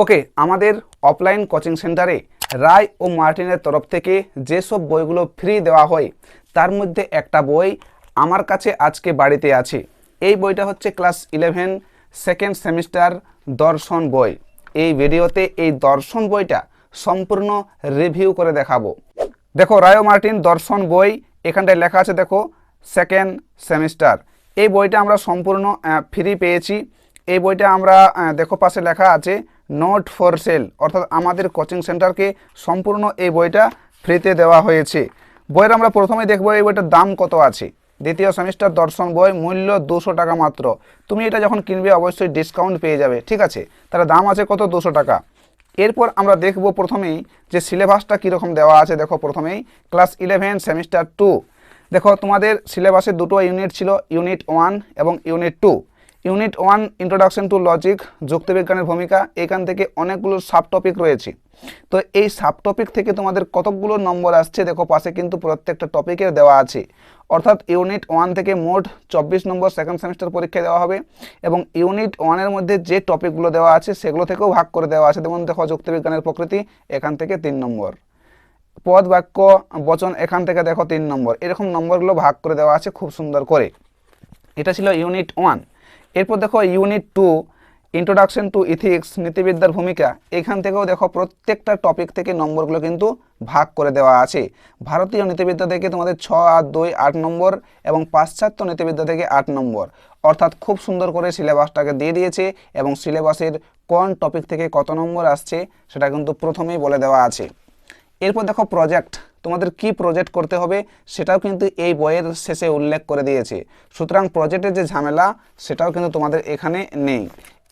ওকে, আমাদের offline coaching সেন্টারে রায় ও মার্টিনের তরফ থেকে যেসব বইগুলো ফ্রি দেওয়া হয়, তার মধ্যে একটা বই আমার কাছে আজকে বাড়িতে আছে। এই বইটা হচ্ছে ক্লাস ইলেভেন সেকেন্ড সেমিস্টার দর্শন বই। এই ভিডিওতে এই দর্শন বইটা সম্পূর্ণ রিভিউ করে দেখাবো। দেখো, রায় ও মার্টিন দর্শন বই, এখানটায় লেখা আছে দেখো সেকেন্ড সেমিস্টার এই বইটা আমরা সম্পূর্ণ ফ্রি পেয়েছি। এই বইটা আমরা দেখো, পাশে লেখা আছে নোট ফর সেল অর্থাৎ আমাদের কোচিং সেন্টারকে সম্পূর্ণ এই বইটা ফ্রিতে দেওয়া হয়েছে। বইয়ের আমরা প্রথমেই দেখব এই বইটার দাম কত আছে। দ্বিতীয় সেমিস্টার দর্শন বই, মূল্য দুশো টাকা মাত্র। তুমি এটা যখন কিনবে অবশ্যই ডিসকাউন্ট পেয়ে যাবে, ঠিক আছে? তাহলে দাম আছে কত? দুশো টাকা। এরপর আমরা দেখব প্রথমেই যে সিলেবাসটা কীরকম দেওয়া আছে। দেখো প্রথমেই ক্লাস ইলেভেন সেমিস্টার টু দেখো তোমাদের সিলেবাসে দুটো ইউনিট ছিল ইউনিট ওয়ান এবং unit two unit one introduction to logic যুক্তিবিজ্ঞানের ভূমিকা, এখান থেকে অনেকগুলো সাব টপিক রয়েছে। তো এই সাব টপিক থেকে তোমাদের কতকগুলো নম্বর আসছে, দেখো পাশে কিন্তু প্রত্যেকটা টপিকের দেওয়া আছে। অর্থাৎ ইউনিট ওয়ান থেকে মোট চব্বিশ নম্বর সেকেন্ড সেমিস্টার পরীক্ষা দেওয়া হবে এবং ইউনিট ওয়ানের মধ্যে যে টপিকগুলো দেওয়া আছে, সেগুলো থেকেও ভাগ করে দেওয়া আছে। যেমন দেখো যুক্তিবিজ্ঞানের প্রকৃতি, এখান থেকে তিন নম্বর। পদ বাক্য, বচন, এখান থেকে দেখো তিন নম্বর। এরকম নম্বরগুলো ভাগ করে দেওয়া আছে খুব সুন্দর করে। এটা ছিল ইউনিট ওয়ান এরপর দেখো unit two introduction to ethics নীতিবিদ্যার ভূমিকা। এখান থেকেও দেখো প্রত্যেকটা টপিক থেকে নম্বরগুলো কিন্তু ভাগ করে দেওয়া আছে। ভারতীয় নীতিবিদ্যা থেকে তোমাদের ছ আর দুই, আট নম্বর এবং পাশ্চাত্য নীতিবিদ্যা থেকে আট নম্বর। অর্থাৎ খুব সুন্দর করে সিলেবাসটাকে দিয়ে দিয়েছে এবং সিলেবাসের কোন টপিক থেকে কত নম্বর আসছে সেটা কিন্তু প্রথমেই বলে দেওয়া আছে। এরপর দেখো প্রজেক্ট তোমাদের কি প্রজেক্ট করতে হবে সেটাও কিন্তু এই বইয়ের শেষে উল্লেখ করে দিয়েছে। সুতরাং প্রজেক্টের যে ঝামেলা, সেটাও কিন্তু তোমাদের এখানে নেই।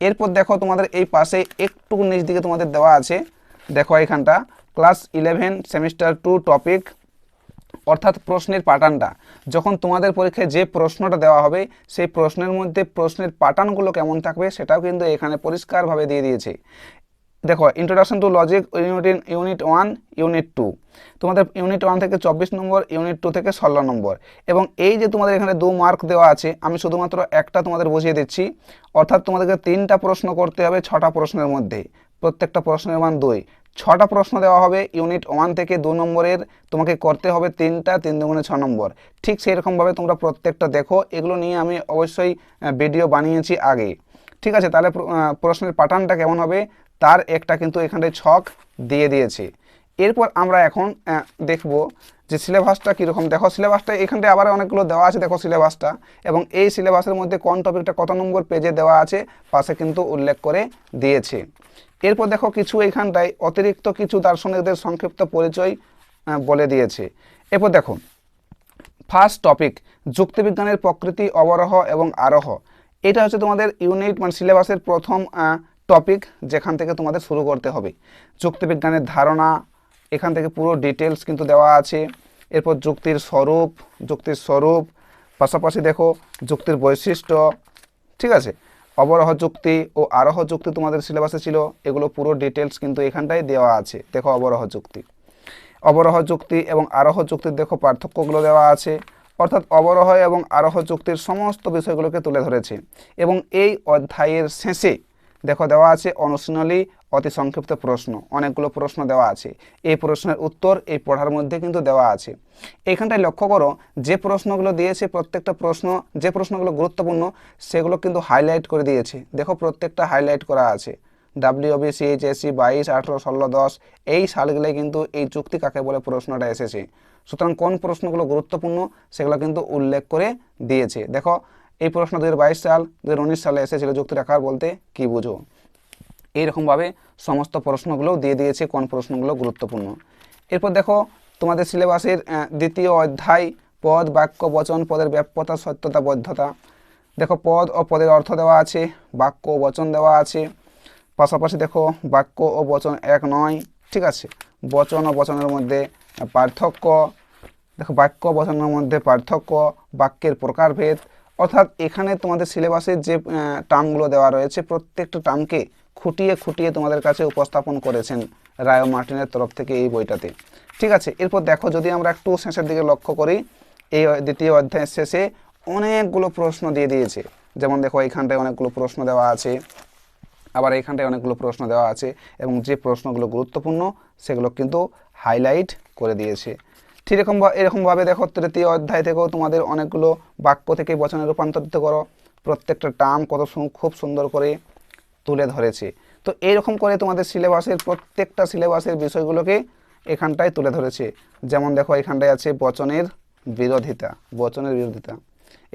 এরপর দেখো তোমাদের এই পাশে একটু নিচ দিকে তোমাদের দেওয়া আছে, দেখো এখানটা class eleven semester two topic অর্থাৎ প্রশ্নের প্যাটার্নটা যখন তোমাদের পরীক্ষায় যে প্রশ্নটা দেওয়া হবে, সেই প্রশ্নের মধ্যে প্রশ্নের প্যাটার্নগুলো কেমন থাকবে সেটাও কিন্তু এখানে পরিষ্কারভাবে দিয়ে দিয়েছে। দেখো introduction to logic unit unit one unit two তোমাদের ইউনিট ওয়ান থেকে চব্বিশ নম্বর ইউনিট টু থেকে ষোলো নম্বর। এবং এই যে তোমাদের এখানে দু মার্ক দেওয়া আছে, আমি শুধুমাত্র একটা তোমাদের বুঝিয়ে দিচ্ছি। অর্থাৎ তোমাদেরকে তিনটা প্রশ্ন করতে হবে ছটা প্রশ্নের মধ্যে। প্রত্যেকটা প্রশ্নের মান দুই। ছটা প্রশ্ন দেওয়া হবে ইউনিট ওয়ান থেকে দু নম্বরের। তোমাকে করতে হবে তিনটা, তিন দুগুণে ছ নম্বর। ঠিক সেরকমভাবে তোমরা প্রত্যেকটা দেখো। এগুলো নিয়ে আমি অবশ্যই ভিডিও বানিয়েছি আগে। ঠিক আছে, তাহলে প্রশ্নের প্যাটার্নটা কেমন হবে? তার একটা কিন্তু এখানে ছক দিয়ে দিয়েছে। এরপর আমরা এখন দেখব যে সিলেবাসটা কীরকম। দেখো, সিলেবাসটা এখানটায় আবার অনেকগুলো দেওয়া আছে, দেখো সিলেবাসটা। এবং এই সিলেবাসের মধ্যে কোন টপিকটা, কত নম্বর পেজে দেওয়া আছে, পাশে কিন্তু উল্লেখ করে দিয়েছে। এরপর দেখো, কিছু এখানটায় অতিরিক্ত কিছু দার্শনিকদের সংক্ষিপ্ত পরিচয় বলে দিয়েছে। এরপর দেখো, ফার্স্ট টপিক, যুক্তিবিজ্ঞানের প্রকৃতি অবরোহ এবং আরোহ। এটা হচ্ছে তোমাদের ইউনিট মানে সিলেবাসের প্রথম টপিক যেখান থেকে তোমাদের শুরু করতে হবে। যুক্তিবিজ্ঞানের ধারণা, এখান থেকে পুরো ডিটেলস কিন্তু দেওয়া আছে। এরপর যুক্তির স্বরূপ যুক্তির স্বরূপ, পাশাপাশি দেখো যুক্তির বৈশিষ্ট্য, ঠিক আছে? অবরহ যুক্তি ও আরোহ যুক্তি তোমাদের সিলেবাসে ছিল, এগুলো পুরো ডিটেলস কিন্তু এখানটায় দেওয়া আছে। দেখো অবরহ যুক্তি। অবরহ যুক্তি এবং আরোহ যুক্তির দেখো পার্থক্যগুলো দেওয়া আছে। অর্থাৎ অবরহ এবং আরোহ যুক্তির সমস্ত বিষয়গুলোকে তুলে ধরেছে এবং এই অধ্যায়ের শেষে দেখো, দেওয়া আছে অনুশীলনী, অতি সংক্ষিপ্ত প্রশ্ন। অনেকগুলো প্রশ্ন দেওয়া আছে। এই প্রশ্নের উত্তর এই পড়ার মধ্যে কিন্তু দেওয়া আছে। এইখানটায় লক্ষ্য করো, যে প্রশ্নগুলো দিয়েছে প্রত্যেকটা প্রশ্ন, যে প্রশ্নগুলো গুরুত্বপূর্ণ, সেগুলো কিন্তু হাইলাইট করে দিয়েছে। দেখো, প্রত্যেকটা হাইলাইট করা আছে। ডাব্লিউবি সিএইচএসসি বাইশ, আঠেরো, ষোলো, দশ, এই সালগুলোয় কিন্তু এই চুক্তি কাকে বলে প্রশ্নটা এসেছে। সুতরাং কোন প্রশ্নগুলো গুরুত্বপূর্ণ, সেগুলো কিন্তু উল্লেখ করে দিয়েছে। দেখো এই প্রশ্ন দু হাজার বাইশ সাল দু হাজার উনিশ সালে এসেছিল যুক্তি রাখার বলতে কি বুঝো? এইরকমভাবে সমস্ত প্রশ্নগুলোও দিয়ে দিয়েছে কোন প্রশ্নগুলো গুরুত্বপূর্ণ। এরপর দেখো, তোমাদের সিলেবাসের দ্বিতীয় অধ্যায়, পদ, বাক্য, বচন, পদের ব্যাপ্যতা, সত্যতা, বৈধতা। দেখো, পদ ও পদের অর্থ দেওয়া আছে, বাক্য ও বচন দেওয়া আছে। পাশাপাশি দেখো, বাক্য ও বচন এক নয়, ঠিক আছে? বচন ও বচনের মধ্যে পার্থক্য। দেখো, বাক্য বচনের মধ্যে পার্থক্য, বাক্যের প্রকারভেদ অর্থাৎ এখানে তোমাদের সিলেবাসের যে টার্মগুলো দেওয়া রয়েছে, প্রত্যেকটা টার্মকে খুঁটিয়ে খুঁটিয়ে তোমাদের কাছে উপস্থাপন করেছেন রায় মার্টিনের তরফ থেকে এই বইটাতে। ঠিক আছে, এরপর দেখো যদি আমরা একটু শেষের দিকে লক্ষ্য করি, এই দ্বিতীয় অধ্যায়ের শেষে অনেকগুলো প্রশ্ন দিয়ে দিয়েছে। যেমন দেখো, এইখানটায় অনেকগুলো প্রশ্ন দেওয়া আছে, আবার এইখানটায় অনেকগুলো প্রশ্ন দেওয়া আছে, এবং যে প্রশ্নগুলো গুরুত্বপূর্ণ, সেগুলো কিন্তু হাইলাইট করে দিয়েছে। ঠিক এরকম এরকমভাবে দেখো তৃতীয় অধ্যায় থেকেও তোমাদের অনেকগুলো বাক্য থেকে বচনে রূপান্তরিত করো। প্রত্যেকটা টার্ম কত খুব সুন্দর করে তুলে ধরেছে। তো এইরকম করে তোমাদের সিলেবাসের প্রত্যেকটা সিলেবাসের বিষয়গুলোকে এখানটায় তুলে ধরেছে। যেমন দেখো এখানটায় আছে বচনের বিরোধিতা বচনের বিরোধিতা।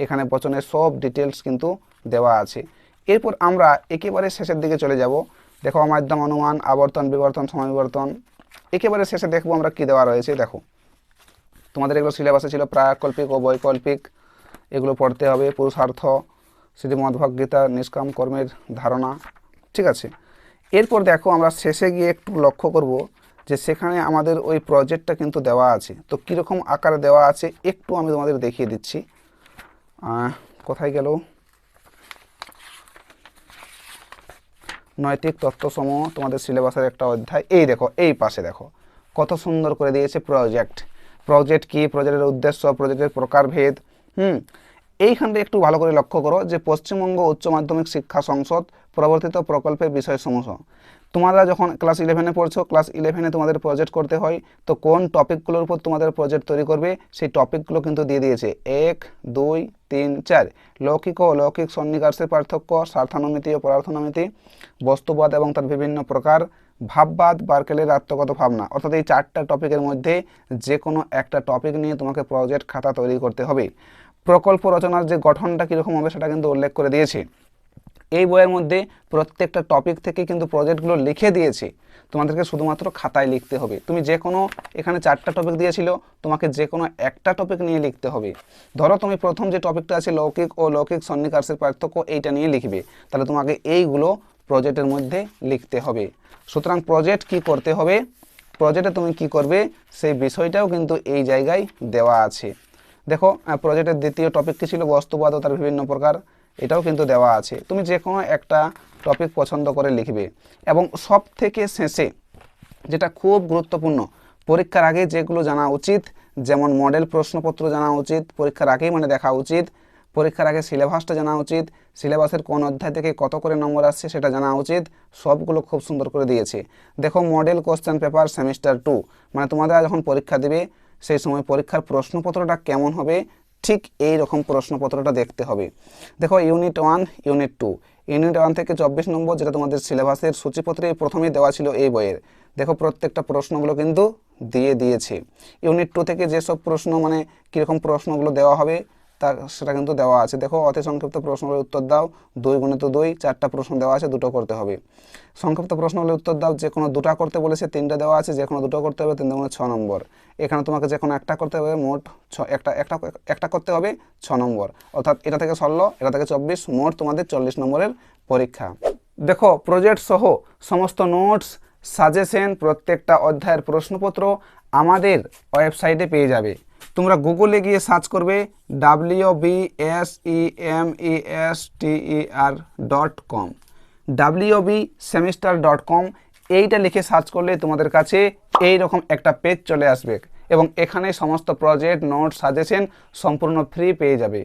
এখানে বচনের সব ডিটেলস কিন্তু দেওয়া আছে। এরপর আমরা একেবারে শেষের দিকে চলে যাব। দেখো মাধ্যম অনুমান, আবর্তন, বিবর্তন সময় বিবর্তন একেবারে শেষে দেখব আমরা কি দেওয়া রয়েছে, দেখো। তোমাদের এগুলো সিলেবাসে ছিল প্রাকল্পিক ও বৈকল্পিক। এগুলো পড়তে হবে, পুরুষার্থ শ্রীমদ্ভগ গীতা নিষ্কাম কর্মের ধারণা, ঠিক আছে? এরপর দেখো আমরা শেষে গিয়ে একটু লক্ষ্য করব যে সেখানে আমাদের ওই প্রজেক্টটা কিন্তু দেওয়া আছে। তো কীরকম আকারে দেওয়া আছে একটু আমি তোমাদের দেখিয়ে দিচ্ছি। কোথায় গেল? নৈতিক তত্ত্বসমূহ তোমাদের সিলেবাসের একটা অধ্যায়। এই দেখো, এই পাশে দেখো। কত সুন্দর করে দিয়েছে প্রজেক্ট প্রজেক্ট কি প্রজেক্টের উদ্দেশ্য প্রজেক্টের প্রকারভেদ, হুম এইখানটা একটু ভালো করে লক্ষ্য করো যে পশ্চিমবঙ্গ উচ্চ মাধ্যমিক শিক্ষা সংসদ প্রবর্তিত প্রকল্পের বিষয়সমূহ। তোমরা যখন ক্লাস ইলেভেনে পড়ছো ক্লাস ইলেভেনে তোমাদের প্রজেক্ট করতে হয়, তো কোন টপিকগুলোর উপর তোমাদের প্রজেক্ট তৈরি করবে, সেই টপিকগুলো কিন্তু দিয়ে দিয়েছে। এক, দুই, তিন, চার। লৌকিক ও অলৌকিক সন্নিকার্ষের পার্থক্য, স্বার্থানুমিতি ও পরার্থনামিতি, বস্তুবাদ এবং তার বিভিন্ন প্রকার ভাববাদ, বার্কেলের আত্মগত ভাবনা। অর্থাৎ এই চারটা টপিকের মধ্যে যে কোনো একটা টপিক নিয়ে তোমাকে প্রজেক্ট খাতা তৈরি করতে হবে। প্রকল্প রচনার যে গঠনটা কীরকম হবে সেটা কিন্তু উল্লেখ করে দিয়েছে। এই বইয়ের মধ্যে প্রত্যেকটা টপিক থেকে কিন্তু প্রজেক্টগুলো লিখে দিয়েছে। তোমাদেরকে শুধুমাত্র খাতায় লিখতে হবে। তুমি যে কোনো এখানে চারটা টপিক দিয়েছিল, তোমাকে যে কোনো একটা টপিক নিয়ে লিখতে হবে। ধরো তুমি প্রথম যে টপিকটা আছে, লৌকিক ও লৌকিক সন্নিকার্ষের পার্থক্য, এইটা নিয়ে লিখবে। তাহলে তোমাকে এইগুলো প্রজেক্টের মধ্যে লিখতে হবে। সুতরাং প্রজেক্ট কি করতে হবে? প্রজেক্টে তুমি কি করবে? সেই বিষয়টাও কিন্তু এই জায়গায় দেওয়া আছে। দেখো প্রজেক্টের দ্বিতীয় টপিক কি ছিল? বস্তুবাদ ও তার বিভিন্ন প্রকার। এটাও কিন্তু দেওয়া আছে। তুমি যে কোনো একটা টপিক পছন্দ করে লিখবে এবং সব থেকে শেষে যেটা খুব গুরুত্বপূর্ণ, পরীক্ষার আগে যেগুলো জানা উচিত, যেমন মডেল প্রশ্নপত্র জানা উচিত, পরীক্ষার আগেই মানে দেখা উচিত, পরীক্ষার আগে সিলেবাসটা জানা উচিত, সিলেবাসের কোন অধ্যায় থেকে কত করে নম্বর আসছে সেটা জানা উচিত, সবগুলো খুব সুন্দর করে দিয়েছে। দেখো model question paper semester two মানে তোমাদের যখন পরীক্ষা দেবে, সেই সময় পরীক্ষার প্রশ্নপত্রটা কেমন হবে ঠিক এই রকম প্রশ্নপত্রটা দেখতে হবে। দেখো unit one unit two unit one থেকে চব্বিশ নম্বর যেটা তোমাদের সিলেবাসের সূচিপত্রে প্রথমেই দেওয়া ছিল এই বইয়ের। দেখো, প্রত্যেকটা প্রশ্নগুলো কিন্তু দিয়ে দিয়েছে। ইউনিট টু থেকে যেসব প্রশ্ন মানে কীরকম প্রশ্নগুলো দেওয়া হবে তা সেটা কিন্তু দেওয়া আছে। দেখো, অতি সংক্ষিপ্ত প্রশ্নগুলোর উত্তর দাও। দুই গুণিত দুই, চারটা প্রশ্ন দেওয়া আছে, দুটো করতে হবে। সংক্ষিপ্ত প্রশ্নগুলোর উত্তর দাও, যে কোনো দুটা করতে বলেছে, তিনটা দেওয়া আছে, যে কোনো দুটো করতে হবে তিন দুগুণে ছ নম্বর। এখানে তোমাকে যে কোনো একটা করতে হবে, মোট ছ, একটা একটা একটা করতে হবে, ছ নম্বর। অর্থাৎ এটা থেকে ষোলো এটা থেকে চব্বিশ, মোট তোমাদের চল্লিশ নম্বরের পরীক্ষা। দেখো প্রজেক্ট সহ সমস্ত নোটস সাজেশন প্রত্যেকটা অধ্যায়ের প্রশ্নপত্র আমাদের ওয়েবসাইটে পেয়ে যাবে। তোমরা গুগলে গিয়ে সার্চ করবে W B S E M E S T E R dot com W B semester dot com এইটা লিখে সার্চ করলে তোমাদের কাছে এই রকম একটা পেজ চলে আসবে এবং এখানে সমস্ত প্রজেক্ট নোট সাজেশন সম্পূর্ণ ফ্রি পেয়ে যাবে।